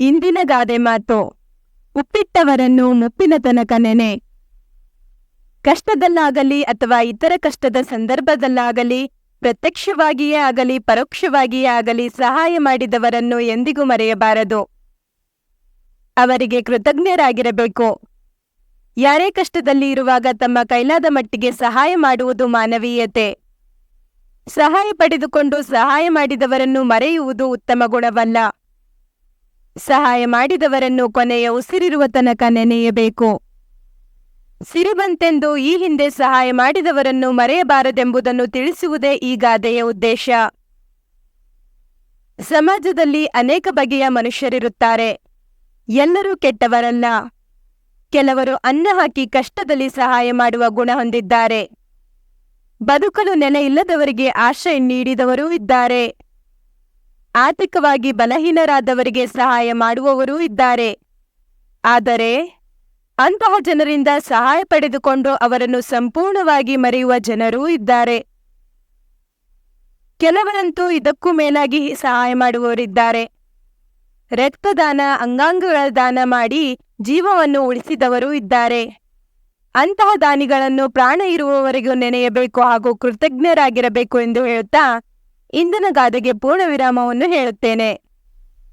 ಇಂದಿನ ಗಾದೆ ಮಾತು, ಉಪ್ಪಿಟ್ಟವರನ್ನು ಮುಪ್ಪಿನ ತನಕ ನೆನೆ. ಕಷ್ಟದಲ್ಲಾಗಲಿ ಅಥವಾ ಇತರ ಕಷ್ಟದ ಸಂದರ್ಭದಲ್ಲಾಗಲಿ, ಪ್ರತ್ಯಕ್ಷವಾಗಿಯೇ ಆಗಲಿ, ಪರೋಕ್ಷವಾಗಿಯೇ ಆಗಲಿ ಸಹಾಯ ಮಾಡಿದವರನ್ನು ಎಂದಿಗೂ ಮರೆಯಬಾರದು. ಅವರಿಗೆ ಕೃತಜ್ಞರಾಗಿರಬೇಕು. ಯಾರೇ ಕಷ್ಟದಲ್ಲಿ ಇರುವಾಗ ತಮ್ಮ ಕೈಲಾದ ಮಟ್ಟಿಗೆ ಸಹಾಯ ಮಾಡುವುದು ಮಾನವೀಯತೆ. ಸಹಾಯ ಪಡೆದುಕೊಂಡು ಸಹಾಯ ಮಾಡಿದವರನ್ನು ಮರೆಯುವುದು ಉತ್ತಮ ಗುಣವಲ್ಲ. ಸಹಾಯ ಮಾಡಿದವರನ್ನು ಕೊನೆಯ ಉಸಿರಿರುವ ತನಕ ನೆನೆಯಬೇಕು. ಸಿರಿಬಂತೆಂದು ಈ ಹಿಂದೆ ಸಹಾಯ ಮಾಡಿದವರನ್ನು ಮರೆಯಬಾರದೆಂಬುದನ್ನು ತಿಳಿಸುವುದೇ ಈ ಗಾದೆಯ ಉದ್ದೇಶ. ಸಮಾಜದಲ್ಲಿ ಅನೇಕ ಬಗೆಯ ಮನುಷ್ಯರಿರುತ್ತಾರೆ. ಎಲ್ಲರೂ ಕೆಟ್ಟವರಲ್ಲ. ಕೆಲವರು ಅನ್ನ ಹಾಕಿ ಕಷ್ಟದಲ್ಲಿ ಸಹಾಯ ಮಾಡುವ ಗುಣ ಹೊಂದಿದ್ದಾರೆ. ಬದುಕಲು ನೆಲೆ ಇಲ್ಲದವರಿಗೆ ಆಶ್ರಯ ನೀಡಿದವರೂ ಇದ್ದಾರೆ. ಆರ್ಥಿಕವಾಗಿ ಬಲಹೀನರಾದವರಿಗೆ ಸಹಾಯ ಮಾಡುವವರೂ ಇದ್ದಾರೆ. ಆದರೆ ಅಂತಹ ಜನರಿಂದ ಸಹಾಯ ಪಡೆದುಕೊಂಡು ಅವರನ್ನು ಸಂಪೂರ್ಣವಾಗಿ ಮರೆಯುವ ಜನರೂ ಇದ್ದಾರೆ. ಕೆಲವರಂತೂ ಇದಕ್ಕೂ ಮೇಲಾಗಿ ಸಹಾಯ ಮಾಡುವವರಿದ್ದಾರೆ. ರಕ್ತದಾನ, ಅಂಗಾಂಗಗಳ ದಾನ ಮಾಡಿ ಜೀವವನ್ನು ಉಳಿಸಿದವರೂ ಇದ್ದಾರೆ. ಅಂತಹ ದಾನಿಗಳನ್ನು ಪ್ರಾಣ ಇರುವವರೆಗೂ ನೆನೆಯಬೇಕು ಹಾಗೂ ಕೃತಜ್ಞರಾಗಿರಬೇಕು ಎಂದು ಹೇಳುತ್ತಾ ಇಂದಿನ ಗಾದೆಗೆ ಪೂರ್ಣ ವಿರಾಮವನ್ನು ಹೇಳುತ್ತೇನೆ.